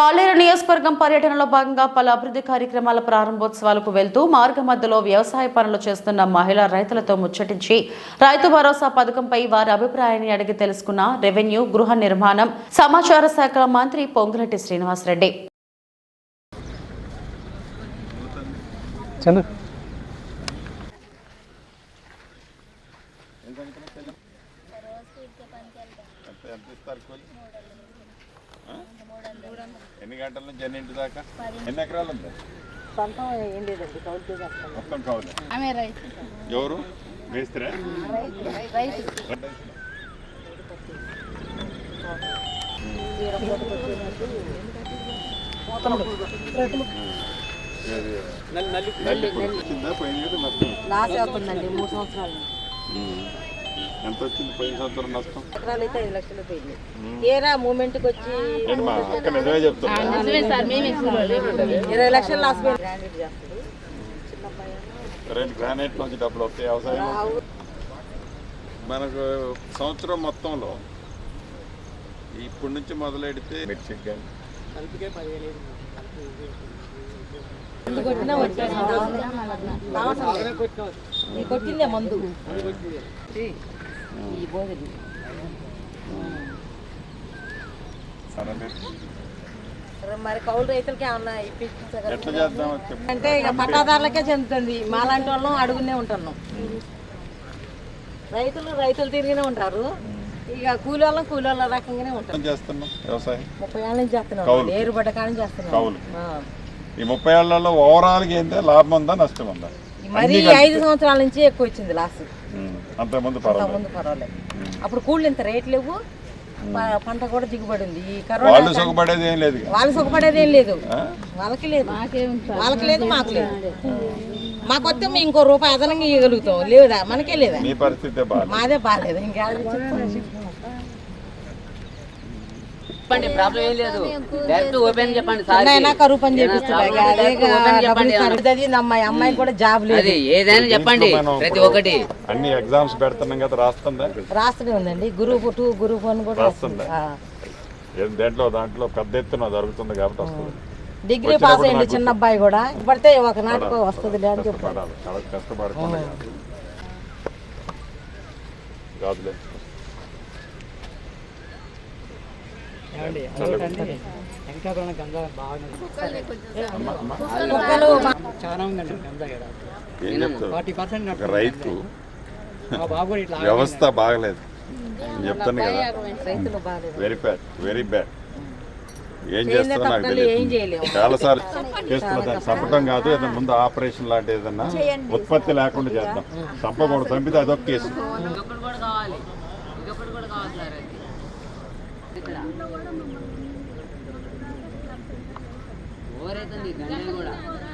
పాలేరు నియోజకవర్గం పర్యటనలో భాగంగా పలు అభివృద్ధి కార్యక్రమాల ప్రారంభోత్సవాలకు వెళ్తూ మార్గ మధ్యలో వ్యవసాయ పనులు చేస్తున్న మహిళా రైతులతో ముచ్చటించి రైతు భరోసా పథకంపై వారి అభిప్రాయాన్ని అడిగి తెలుసుకున్న రెవెన్యూ గృహ నిర్మాణం సమాచార శాఖ మంత్రి పొంగులటి శ్రీనివాసరెడ్డి. ఎంత? ఎన్ని గంటల నుంచి ఎన్నింటి దాకా? ఎన్ని ఎకరాలు ఉంది? మొత్తం కౌలు. ఎవరు? మేస్త్రే? లాస్ అవుతుందండి మూడు సంవత్సరాలు. ఎంత వచ్చింది పోయిన సంవత్సరం నష్టం? ఎకరాలు అయితే ఐదు లక్షలు పోయింది. తీరా మూమెంట్కి వచ్చి నేను మా అక్క నిజమే ఇరవై లక్షలు లాస్ రెండు గ్రానైట్ నుంచి డబ్బులు వస్తాయి వ్యవసాయం మనకు సంవత్సరం మొత్తంలో ఇప్పటి నుంచి మొదలెడితే మిర్చికి కానీ. కొట్టినా. కొట్టిందే మందు ఈ మరి కౌలు రైతులకి ఏమన్నా అంటే ఇక పట్టాదారులకే చెందుతుంది మాలాంటి వాళ్ళం అడుగునే ఉంటున్నాం రైతులు రైతులు తిరిగినే ఉంటారు ఇక కూలి వాళ్ళం కూలి వాళ్ళ రకంగానే ఉంటారు చేస్తున్నాం వ్యవసాయం ముప్పై ఏళ్ళ నుంచి చేస్తున్నాం కౌలు. ఏరు పడ్డ చేస్తున్నాం కౌలు. ఆ. ఈ ముప్పై ఏళ్ళలో ఓవరాల్గా ఏంటంటే లాభం ఉందా నష్టం ఉందా మరి ఐదు సంవత్సరాల నుంచి ఎక్కువ వచ్చింది లాస్ ఉమ్. అంతకుముందు పర్వాలేదు. ముందు పర్వాలేదు. అప్పుడు కూళ్ళు ఇంత రేట్ లేవు. పంట కూడా దిగుబడి ఉంది. ఈ వాళ్ళు కరోనా సుఖపడేది ఏం లేదు. వాళ్ళు సుఖపడేది ఏం లేదు? వాళ్ళకి లేదు. వాళ్ళకి లేదు మాకు లేదు. మాకు వస్తే మేము ఇంకో రూపాయి అదనంగా ఇవ్వగలుగుతాం. లేదా? మనకే లేదా? మీ పరిస్థితే బాగా మాదే బాగాలేదు ఇంకా చెప్పండి ప్రాబ్లం ఏం లేదు. డైరెక్ట్ ఓపెన్ చెప్పండి సార్ కరువు పని చేపిస్తాడు చెప్పండి. అమ్మాయి అమ్మాయి కూడా జాబ్ లేదు. అది ఏదైనా చెప్పండి ప్రతి ఒక్కటి. అన్ని ఎగ్జామ్స్ పెడుతున్నాం కదా రాస్తుందా? రాస్తూనే ఉందండి. గ్రూప్ టూ గ్రూప్ వన్ కూడా రాస్తుంది? దేంట్లో దాంట్లో పెద్ద ఎత్తున జరుగుతుంది కాబట్టి వస్తుంది. డిగ్రీ పాస్ అయ్యింది చిన్న అబ్బాయి కూడా. పడితే ఒక నాటికి వస్తుంది అని చెప్పి కష్టపడాలి చాలా కష్టపడకుండా కాదు. కాదులే వెంకటాపురం గంజా బాగా కుక్కలు చాలా ఉందండి గంజా ఇక్కడ ఏం చెప్తావు? ఫార్టీ పర్సెంట్ ఒక రైతు వ్యవస్థ బాగలేదు. నేను చెప్తాను కదా. వెరీ బ్యాడ్ వెరీ బ్యాడ్ ఏం చేస్తారో నాకు తెలియదు. ఏం చేయలేము. చాలా సార్లు చేస్తున్నా దాన్ని. చంపటం కాదు ఏదైనా ముందు ఆపరేషన్ లాంటి ఏదన్నా ఉత్పత్తి లేకుండా చేద్దాం. చంపకూడదు చంపితే అదొక కేసు. ఇదొకటి కూడా కూడా.